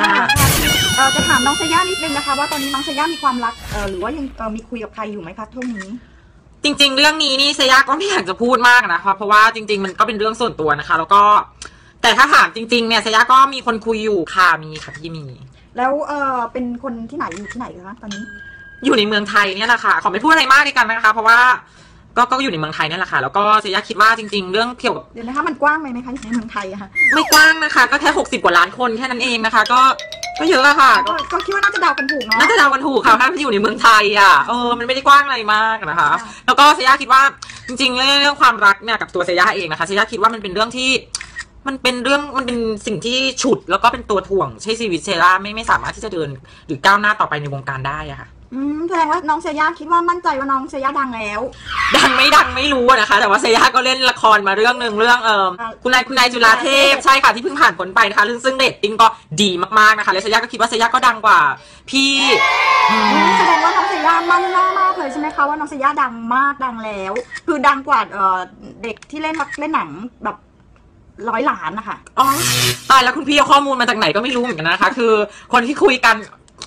ค่ะเอ่อจะถามน้องเซย่านิดนึงนะคะ ว่าตอนนี้น้องเซย่ามีความรักเอ่อหรือว่ายังเอ่อมีคุยกับใครอยู่ไหมคะช่วงนี้ จริง ๆ เรื่องนี้นี่เซย่าก็ไม่อยากจะพูดมากนะคะเพราะว่าจริง ๆ มันก็เป็นเรื่องส่วนตัวนะคะ แล้วก็แต่ถ้าถามจริง ๆ เนี่ยเซย่าก็มีคนคุยอยู่ค่ะมีค่ะพี่มี แล้วเออเป็นคนที่ไหนอยู่ที่ไหนคะตอนนี้ อยู่ในเมืองไทยเนี่ยแหละค่ะขอไม่พูดอะไรมากดีกันนะคะ เพราะว่า ก็ก็อยู่ในเมืองไทยเนี่ยแหละค่ะ แล้วก็เซย่าคิดว่าจริง ๆ เรื่องเกี่ยวกับเดี๋ยวนะคะมันกว้างไหมไหมคะอยู่ในเมืองไทยอะค่ะไม่กว้างนะคะ ก็แค่หกสิบกว่าล้านคนแค่นั้นเองนะคะ ก็ก็เยอะอะค่ะก็ก็คิดว่าน่าจะเดากันถูกเนาะ น่าจะเดากันถูกค่ะถ้าอยู่ในเมืองไทยอะเออมันไม่ได้กว้างอะไรมากนะคะค่ะแล้วก็เซย่าคิดว่าจริงๆเรื่องเรื่องความรักเนี่ยกับตัวเซย่าเองนะคะเซย่าคิดว่ามันเป็นเรื่องที่ มันเป็นเรื่องมันเป็นสิ่งที่ฉุดแล้วก็เป็นตัวถ่วงใช้ชีวิตเซย่าไม่ไม่สามารถที่จะเดิน หรือก้าวหน้าต่อไปในวงการได้อะค่ะ อืมแสดงว่าน้องเซย่าคิดว่ามั่นใจว่าน้องเซย่าดังแล้ว ดังไม่ดังไม่รู้อะนะคะ แต่ว่าเซย่าก็เล่นละครมาเรื่องหนึ่งเรื่องเออค่ะคุณนายคุณนายจุฬาเทพใช่ค่ะที่เพิ่งผ่านผลไปนะคะซึ่งซึ่งเรตติ้งก็ดีมากๆนะคะแล้วเซย่าก็คิดว่าเซย่าก็ดังกว่า พี่อือืมมแสดงว่าน้องเซย่ามั่นหน้ามากเลยใช่ไหมคะว่าน้องเซย่าดังมากดังแล้ว คือดังกว่าเอ่อเด็กที่เล่นเล่นหนังแบบร้อยล้านนะคะ อ๋อตายแล้วคุณพี่เอาข้อมูลมาจากไหนก็ไม่รู้เหมือนกันนะคะ คือคนที่คุยกัน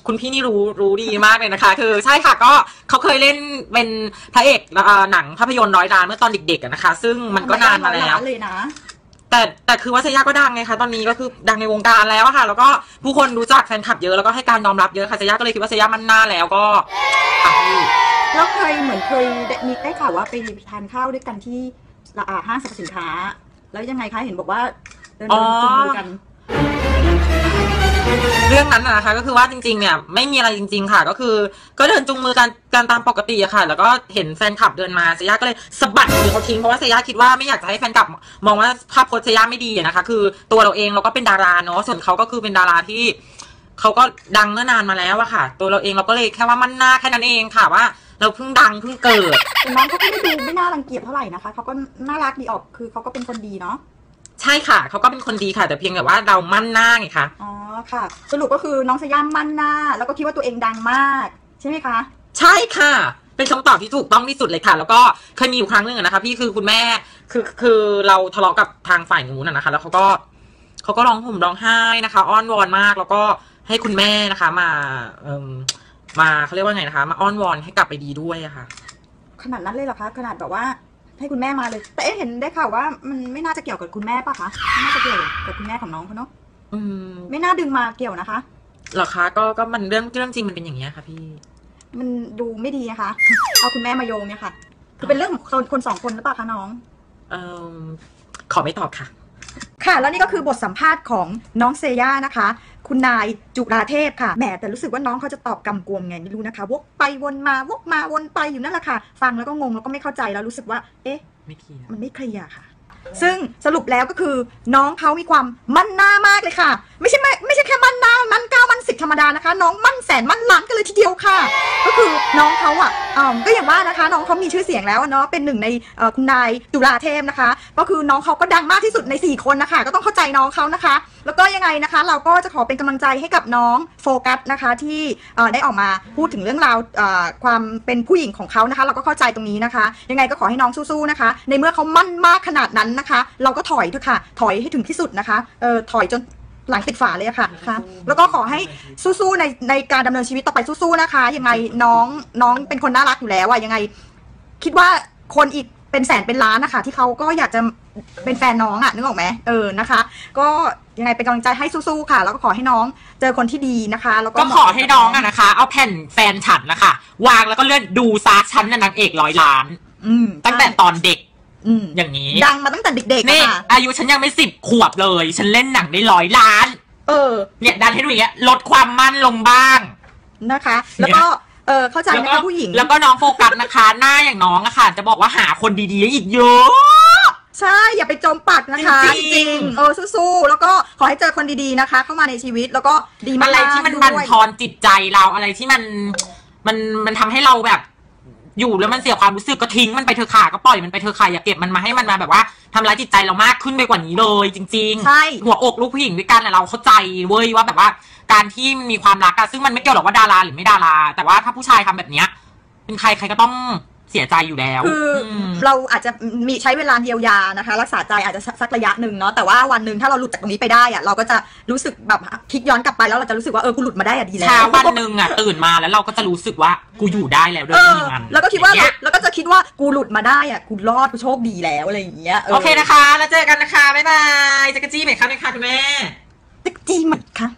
คุณพี่นี่รู้รู้ดีมากเลยนะคะ คือใช่ค่ะก็เขาเคยเล่นเป็นพระเอกเอ่อหนังภาพยนตร์ร้อยล้านเมื่อตอนเด็กๆอะนะคะ ซึ่งมันก็นานมาแล้วเลยนะแต่แต่คือว่าเซย่าก็ดังไงคะตอนนี้ก็คือดังในวงการแล้วอะค่ะ แล้วก็ผู้คนรู้จักแฟนคลับเยอะแล้วก็ให้การยอมรับเยอะค่ะเซย่าก็เลยคิดว่าเซย่ามันหน้าแล้วก็อะพี่แล้วเคยเหมือนเคยได้มีได้ข่าวว่าไปทานข้าวด้วยกันที่อ่าห้างสรรพสินค้า แล้วยังไงคะเห็นบอกว่าเดินเดินจูงมือกัน เรื่องนั้นนะนะคะ ก็คือว่าจริง ๆ เนี่ยไม่มีอะไรจริง ๆ ค่ะ ก็คือ ก็เดินจุงมือกันกันตามปกติอะค่ะ แล้วก็เห็นแฟนคลับเดินมาเซย่าก็เลยสะบัดมือเขาทิ้งเพราะว่าเซย่าคิดว่าไม่อยากจะให้แฟนคลับมองว่าภาพโพสเซย่าไม่ดีอะนะคะ คือตัวเราเองเราก็เป็นดาราเนาะส่วนเขาก็คือเป็นดาราที่เขาก็ดังเมื่อนานมาแล้วอะค่ะ ตัวเราเองเราก็เลยแค่ว่ามันหน้าแค่นั้นเองค่ะว่า เราเพิ่งดังเพิ่งเกิดแต่น้องเขาก็ไม่ดูไม่น่ารังเกียจเท่าไหร่นะคะเขาก็น่ารักดีออกคือเขาก็เป็นคนดีเนาะใช่ค่ะ เขาก็เป็นคนดีค่ะ แต่เพียงแต่ว่าเรามั่นหน้าไงคะอ๋อ ค่ะ สรุปก็คือน้องสยามมั่นหน้า แล้วก็คิดว่าตัวเองดังมาก ใช่ไหมคะ ใช่ค่ะ เป็นคำตอบที่ถูกต้องที่สุดเลยค่ะ แล้วก็เคยมีอยู่ครั้งหนึ่งอะนะคะ พี่คือคุณแม่คือคือเราทะเลาะกับทางฝ่ายนู้นอะนะคะ แล้วเขาก็เขาก็ร้องห่มร้องไห้นะคะ อ้อนวอนมากแล้วก็ให้คุณแม่นะคะ มาเอ่มมาเขาเรียกว่าไงนะคะ มาอ้อนวอนให้กลับไปดีด้วยอะค่ะ ขนาดนั้นเลยเหรอคะ ขนาดแบบว่าให้คุณแม่มาเลย แต่เอ๊ะเห็นได้ข่าวว่า มันไม่น่าจะเกี่ยวกับคุณแม่ปะคะไม่น่าจะเกี่ยวกับคุณแม่ของน้องเขาเนาะ อืมไม่น่าดึงมาเกี่ยวนะคะ เหรอคะก็ก็มันเรื่องเรื่องจริงมันเป็นอย่างนี้ยค่ะพี่ มันดูไม่ดีนะคะ เอาคุณแม่มาโยงเนี่ยค่ะ คือเป็นเรื่องของคนคนสองคนหรือเปล่าคะน้อง เอ่มขอไม่ตอบค่ะ ค่ะ แล้วนี่ก็คือบทสัมภาษณ์ของน้องเซย่านะคะ คุณนายจุราเทพค่ะแหมแต่รู้สึกว่าน้องเขาจะตอบกำกวมไงไม่รู้นะคะวกไปวนมาวกมาวนไปอยู่นั่นแหละค่ะ ฟังแล้วก็งงแล้วก็ไม่เข้าใจแล้วรู้สึกว่า เอ๊ะ ไม่เคลียร์มันไม่เคลียร์ค่ะ ซึ่งสรุปแล้วก็คือน้องเขามีความมั่นหน้ามากเลยค่ะ ไม่ใช่ไม่ไม่ใช่แค่มั่นหน้ามั่นเก้ามั่นสิบธรรมดานะคะ น้องมั่นแสนมั่นล้านกันเลยทีเดียวค่ะ ก็คือน้องเขาอะอ่าก็อย่างว่านะคะ น้องเขามีชื่อเสียงแล้วอะเนาะเป็นหนึ่งในเอ่อคุณนายจุฬาเทพนะคะ ก็คือน้องเขาก็ดังมากที่สุดใน 4 คนนะคะ ก็ต้องเข้าใจน้องเขานะคะ แล้วก็ยังไงนะคะ เราก็จะขอเป็นกำลังใจให้กับน้องโฟกัสนะคะที่เอ่อได้ออกมาพูดถึงเรื่องราวเอ่อความเป็นผู้หญิงของเขานะคะ เราก็เข้าใจตรงนี้นะคะ ยังไงก็ขอให้น้องสู้ๆนะคะ ในเมื่อเขามั่นมากขนาดนั้นนะคะ เราก็ถอยเถอะค่ะ ถอยให้ถึงที่สุดนะคะเออถอยจน หลังติดฝาเลยอะค่ะค่ะ แล้วก็ขอให้สู้ๆในในการดำเนินชีวิตต่อไปสู้ๆนะคะ ยังไงน้องน้องเป็นคนน่ารักอยู่แล้วอะยังไง คิดว่าคนอีกเป็นแสนเป็นล้านนะคะที่เขาก็อยากจะเป็นแฟนน้องอะนึกออกไหมเออนะคะ ก็ยังไงเป็นกำลังใจให้สู้ๆค่ะ แล้วก็ขอให้น้องเจอคนที่ดีนะคะ แล้วก็ก็ขอให้น้องอะนะคะ เอาแผ่นแฟนฉันนะคะ วางแล้วก็เลื่อนดูซาฉันน่ะนางเอกร้อยล้าน อืมตั้งแต่ตอนเด็ก อืมอย่างนี้ ดังมาตั้งแต่เด็กๆนี่อะค่ะ อายุฉันยังไม่สิบขวบเลย ฉันเล่นหนังได้ร้อยล้าน เออ เนี่ยดันให้ดูอย่างเงี้ยลดความมั่นลงบ้างนะคะ แล้วก็เออเข้าใจแล้วนะก็คะผู้หญิง แล้วก็น้องโฟกัสนะคะ หน้าอย่างน้องอะค่ะ จะบอกว่าหาคนดีๆอีกเยอะใช่ อย่าไปจมปักนะคะจจริริงงๆๆเออสู้ๆแล้วก็ขอให้เจอคนดีๆนะคะ เข้ามาในชีวิตแล้วก็ดีมากอะไรที่มันด้บั่นวยทอนจิตใจเราอะไรที่มันมันมันทำให้เราแบบ อยู่แล้วมันเสียความรู้สึกก็ทิ้งมันไปเถอะค่ะก็ปล่อยมันไปเถอะค่ะอย่าเก็บมันมาให้มันมาแบบว่าทำร้ายจิตใจเรามากขึ้นไปกว่านี้เลย จริง ๆ ใช่ หัวอกลูกผู้หญิงด้วยกันน่ะเราเข้าใจเว้ยว่าแบบว่า การที่มีความรักอะซึ่งมันไม่เกี่ยวหรอกว่าดาราหรือไม่ดารา แต่ว่าถ้าผู้ชายทำแบบเนี้ยเป็นใครใครก็ต้อง เสียใจอยู่แล้ว คือเราอาจจะมีใช้เวลาเยียวยานะคะ รักษาใจอาจจะสักระยะหนึ่งเนาะแต่ว่าวันหนึ่งถ้าเราหลุดจากตรงนี้ไปได้อะเราก็จะรู้สึกแบบคิดย้อนกลับไปแล้วเราจะรู้สึกว่าเออกูหลุดมาได้อะดีแล้วเช้าวันหนึ่งอะตื่นมาแล้วเราก็จะรู้สึกว่ากูอยู่ได้แล้วด้วยมันแล้วก็คิดว่าแล้วก็จะคิดว่ากูหลุดมาได้อะกูรอดกูโชคดีแล้วอะไรอย่างเงี้ยโอเคนะคะ แล้วเจอกันนะคะบ๊ายบายจักรจี้ใหม่ครัะคุณแม่จักรจี้ใหม่ค่ะ